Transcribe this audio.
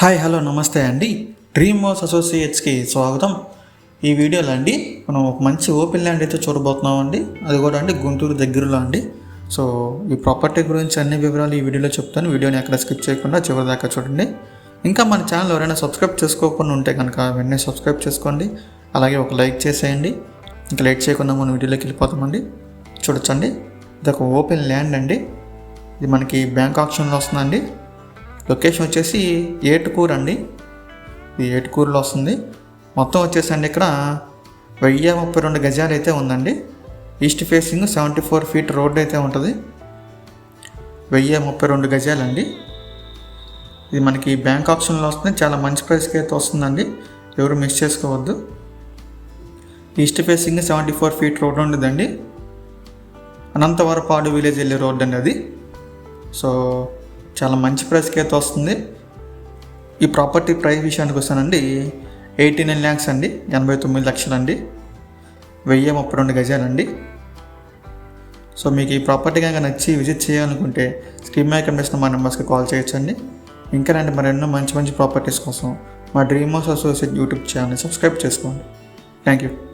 Hi hello నమస్తే అండి. Dream house అసోసియేట్స్కి స్వాగతం. ఈ వీడియోలో అండి మనం ఒక మంచి ఓపెన్ ల్యాండ్ అయితే చూడబోతున్నాం అండి అది కూడా అండి గుంటూరు దగ్గరలో అండి. సో ఈ ప్రాపర్టీ గురించి అన్ని వివరాలు ఈ వీడియోలో చెప్తాను. వీడియోని ఎక్కడ స్కిప్ చేయకుండా చివరి దాకా చూడండి. ఇంకా మన ఛానల్ ఎవరైనా సబ్స్క్రైబ్ చేసుకోకుండా ఉంటే కనుక వెంటనే సబ్స్క్రైబ్ చేసుకోండి. అలాగే ఒక లైక్ చేసేయండి. ఇంకా లేట్ చేయకుండా మనం వీడియోలోకి వెళ్ళిపోతామండి. చూడొచ్చండి. ఇది ఒక ఓపెన్ ల్యాండ్ అండి. ఇది మనకి బ్యాంక్ ఆప్షన్లో వస్తుందండి. లొకేషన్ వచ్చేసి ఏటుకూరు అండి. ఇది ఏటుకూరులో వస్తుంది. మొత్తం వచ్చేసి అండి ఇక్కడ వెయ్యి ముప్పై రెండు గజాలు అయితే ఉందండి. East facing seventy four feet road అయితే ఉంటుంది. వెయ్యి ముప్పై రెండు గజాలండి. ఇది మనకి బ్యాంక్ ఆప్షన్లో వస్తుంది. చాలా మంచి ప్రైస్కి అయితే వస్తుందండి. ఎవరు మిస్ చేసుకోవద్దు. East facing seventy four feet road ఉండదండి. అనంతవరపాడు విలేజ్ వెళ్ళే రోడ్ అండి అది. సో చాలా మంచి ప్రైస్కి అయితే వస్తుంది. ఈ ప్రాపర్టీ ప్రైస్ విషయానికి వస్తానండి. ఎయిటీ నైన్ ల్యాక్స్ అండి. ఎనభై తొమ్మిది లక్షలండి. వెయ్యి ముప్పై రెండు గజాలండి. సో మీకు ఈ ప్రాపర్టీ కనుక నచ్చి విజిట్ చేయాలనుకుంటే స్క్రీన్ మ్యాక్ కనిపిస్తున్న మా నెంబర్స్కి కాల్ చేయొచ్చండి. ఇంకా రండి మరెన్నో మంచి మంచి ప్రాపర్టీస్ కోసం మా dream house associate YouTube channel subscribe చేసుకోండి. Thank you